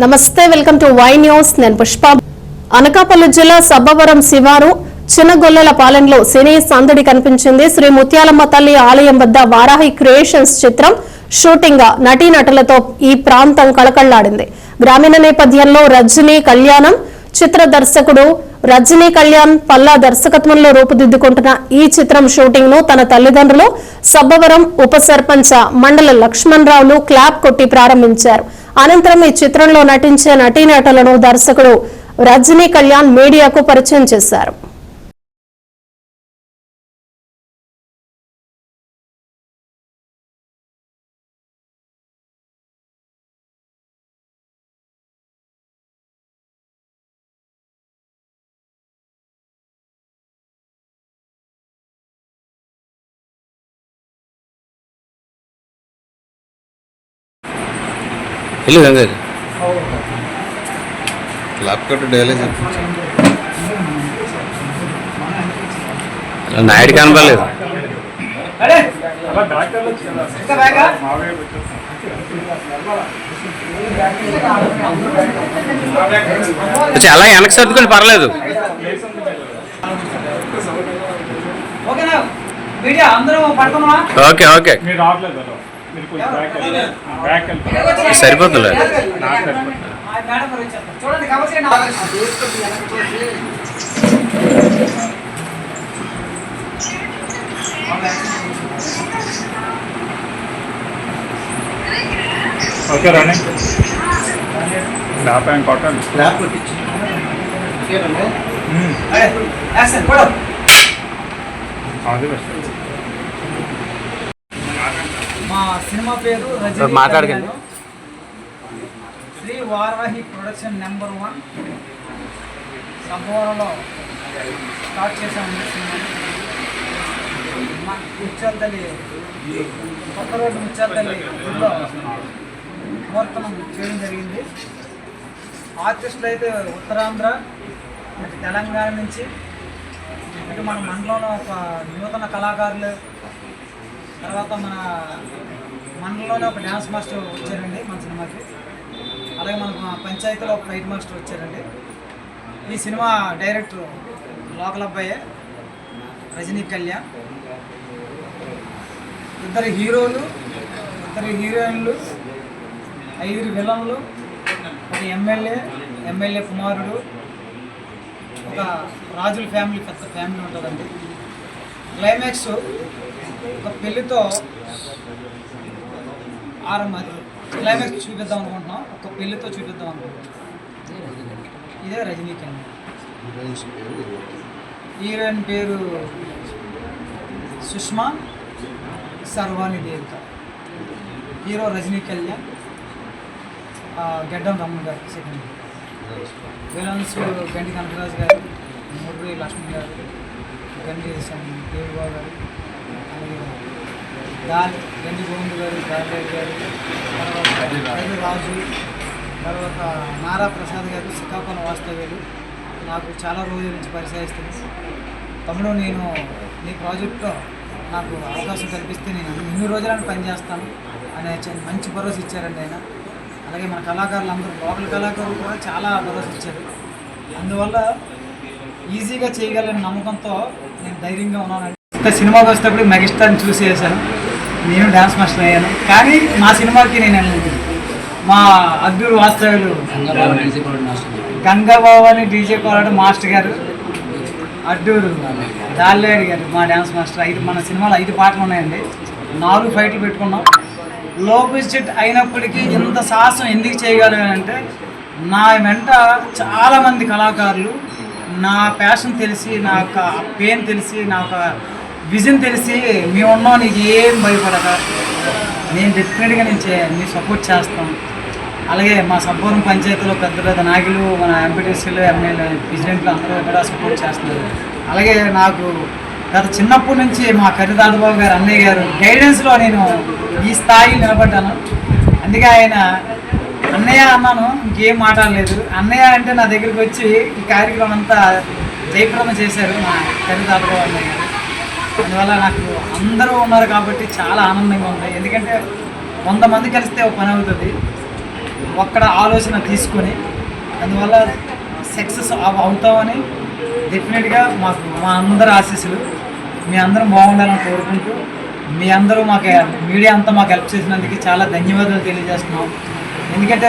నమస్తే welcome to Y news. నేను పుష్ప. అనకాపల్లి జిల్లా సబ్బవరం శివారు చిన్నగొల్లల పాలనలో సినీ సందడి కనిపించింది. శ్రీ ముత్యాలమ్మ తల్లి ఆలయం వద్ద వారాహి క్రియేషన్స్ చిత్రం షూటింగ్గా నటీనటులతో ఈ ప్రాంతం కళకళ్ళాడింది. గ్రామీణ నేపథ్యంలో రజనీ కళ్యాణం చిత్ర దర్శకుడు రజనీ కళ్యాణ్ పల్లా దర్శకత్వంలో రూపుదిద్దుకుంటున్న ఈ చిత్రం షూటింగ్ను తన తల్లిదండ్రులు సబ్బవరం ఉప సర్పంచ మండల లక్ష్మణరావులు క్లాప్ కొట్టి ప్రారంభించారు. అనంతరం ఈ చిత్రంలో నటించే నటీనటులను దర్శకుడు రజనీ కళ్యాణ్ మీడియాకు పరిచయం చేశారు. ఇల్లు గంగా ల్యాప్టాప్ డైలీ నాయుడు కనపడలేదు. చాలా వెనక్కి సర్దుకోండి పర్లేదు. Okay okay. సరిపోతుంది. ఓకే రాని ల్యాప్ అండ్ కాటన్. అరే, యాక్షన్, పడు. అది బెస్ట్ సినిమా పేరు రజనీ మాట్లాడకండి. Shri Varahi production number one. సంభవరంలో start చేశాము ఈ సినిమాని. మా ముత్యాల తల్లి కొత్త రోడ్డు ముత్యాల తల్లి ముహూర్తం చేయడం జరిగింది. ఆర్టిస్టులు అయితే ఉత్తరాంధ్ర తెలంగాణ నుంచి ఇటు మన మండలంలో ఒక నూతన కళాకారులు తర్వాత మన మండలంలోనే ఒక డ్యాన్స్ మాస్టర్ వచ్చారండి మన సినిమాకి. అలాగే మన పంచాయతీలో ఒక ఫైట్ మాస్టర్ వచ్చారండి. ఈ సినిమా డైరెక్టర్ లోకల్ అబ్బాయే రజనీ కళ్యాణ్. ఇద్దరు హీరోలు ఇద్దరు హీరోయిన్లు ఐదుగురు విలన్లు ఒక ఎమ్మెల్యే ఎమ్మెల్యే కుమారుడు ఒక రాజుల ఫ్యామిలీ పెద్ద ఫ్యామిలీ ఉంటుందండి. క్లైమాక్స్ ఒక పెళ్ళితో ఆరంభం క్లైమాక్స్ చూపిద్దాం అనుకుంటున్నాం. ఒక పెళ్ళితో చూపిద్దాం అనుకుంటున్నాం. ఇదే రజనీకాంత్ హీరోయిన్ పేరు సుష్మా సర్వాణి దేవిత హీరో రజనీ కళ్యాణ్ ఆ, గెడ్డం రమణ గారు సెకండ్ విలన్స్ గండి కనకరాజు గారు ముర్రి లక్ష్మణ్ గారు గండి దేవి గారు. దాల్ గండి గోవింద్ గారు గారు తర్వాత రాజు తర్వాత నారా ప్రసాద్ గారు శ్రీకాకుళం వాస్తవ్యులు. నాకు చాలా రోజుల నుంచి పరిచయిస్తుంది తమ్ముడు నేను నీ ప్రాజెక్ట్లో నాకు అవకాశం కల్పిస్తే నేను ఇన్ని రోజులను పనిచేస్తాను అనే మంచి భరోసా ఇచ్చారండి ఆయన. అలాగే మన కళాకారులు అందరూ లోకల్ కళాకారులు కూడా చాలా భరోసా ఇచ్చారు. అందువల్ల ఈజీగా చేయగలని నమ్మకంతో నేను ధైర్యంగా ఉన్నాను ఇంకా సినిమాకి వచ్చేటప్పుడు మెగాస్టార్ని చూసి వేశాను. నేను డ్యాన్స్ మాస్టర్ అయ్యాను. కానీ మా సినిమాకి నేను వెళ్ళలేదు. మా అద్దూరు వాస్తవ్యులు గంగాబాబు అని డీజే కోలాడు మాస్టర్ గారు అడ్డూరు దాల్లేడు గారు మా డ్యాన్స్ మాస్టర్. ఐదు మన సినిమాలో ఐదు పాటలు ఉన్నాయండి. నాలుగు ఫైట్లు పెట్టుకున్నాం. లో బడ్జెట్ అయినప్పటికీ ఇంత సాహసం ఎందుకు చేయగలిగానంటే నా వెంట చాలామంది కళాకారులు నా ప్యాషన్ తెలిసి నా యొక్క పెయిన్ తెలిసి నా యొక్క విజన్ తెలిసి మేము ఉన్నాం నీకు ఏం భయపడక. నేను డెఫినెట్గా నేను చే మీ సపోర్ట్ చేస్తాం. అలాగే మా సబ్బవరం పంచాయతీలో పెద్ద పెద్ద నాయకులు మన ఎంపీటీసీలు ఎమ్మెల్యే ప్రెసిడెంట్లు అందరూ కూడా సపోర్ట్ చేస్తున్నారు. అలాగే నాకు గత చిన్నప్పటి నుంచి మా కరిదాదబాబు గారు అన్నయ్య గారు గైడెన్స్లో నేను ఈ స్థాయి నిలబడ్డాను. అందుకే ఆయన అన్నయ్య అన్నాను ఇంకేం మాట్లాడలేదు. అన్నయ్య అంటే నా దగ్గరికి వచ్చి ఈ కార్యక్రమం అంతా జయప్రమ చేశారు మా కరిదాదబాబు అన్నయ్య గారు. అందువల్ల నాకు అందరూ ఉన్నారు కాబట్టి చాలా ఆనందంగా ఉంది. ఎందుకంటే వంద మంది కలిస్తే ఒక పని అవుతుంది. ఒక్కడ ఆలోచన తీసుకొని అందువల్ల సక్సెస్ అవుతామని డెఫినెట్గా మాకు మా అందరి ఆశీస్సులు. మీ అందరం బాగుండాలని కోరుకుంటూ మీ అందరూ మాకు మీడియా అంతా మాకు హెల్ప్ చేసినందుకు చాలా ధన్యవాదాలు తెలియజేస్తున్నాం. ఎందుకంటే